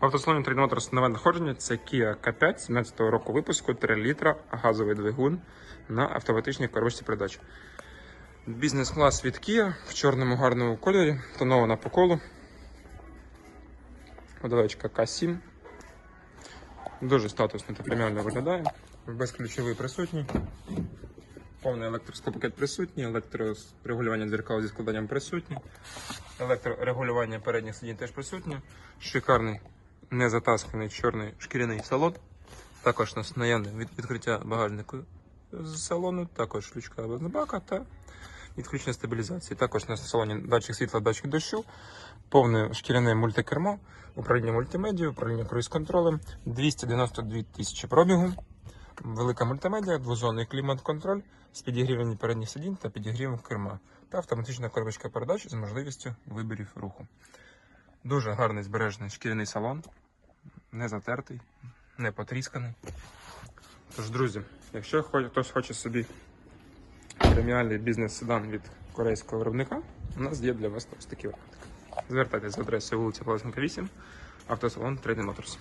В автосалоні Motors нове надходження це Kia K5 17 року випуску 3 літра газовий двигун на автоматичній коробочці передач. Бізнес-клас від Kia в чорному гарному кольорі, тонована по колу. Подавачка К7. Дуже статусно та преміально виглядає. Безключовий присутній. Повний електросклопакет присутній, електрорегулювання дзеркал зі складанням присутній, електрорегулювання передніх сидінь теж присутнє. Шикарний незатасканий чорний шкіряний салон. Також у нас наявне від відкриття багажнику з салону, також ключка бензобака та відключення стабілізації. Також у нас в салоні датчик світла, датчик дощу, повне шкіряне мультикермо, управління мультимедією, управління круїз-контролем, 292 тисячі пробігу. Велика мультимедіа, двозонний клімат-контроль з підігрівом передніх сидінь та підігрівом керма та автоматична коробочка передач з можливістю виборів руху. Дуже гарний збережений шкіряний салон, не затертий, не потрісканий. Тож, друзі, якщо хтось хоче собі преміальний бізнес-седан від корейського виробника, у нас є для вас ось такий варіант. Звертайтеся за адресою вулиця Полосенка 8, автосалон Trading Motors.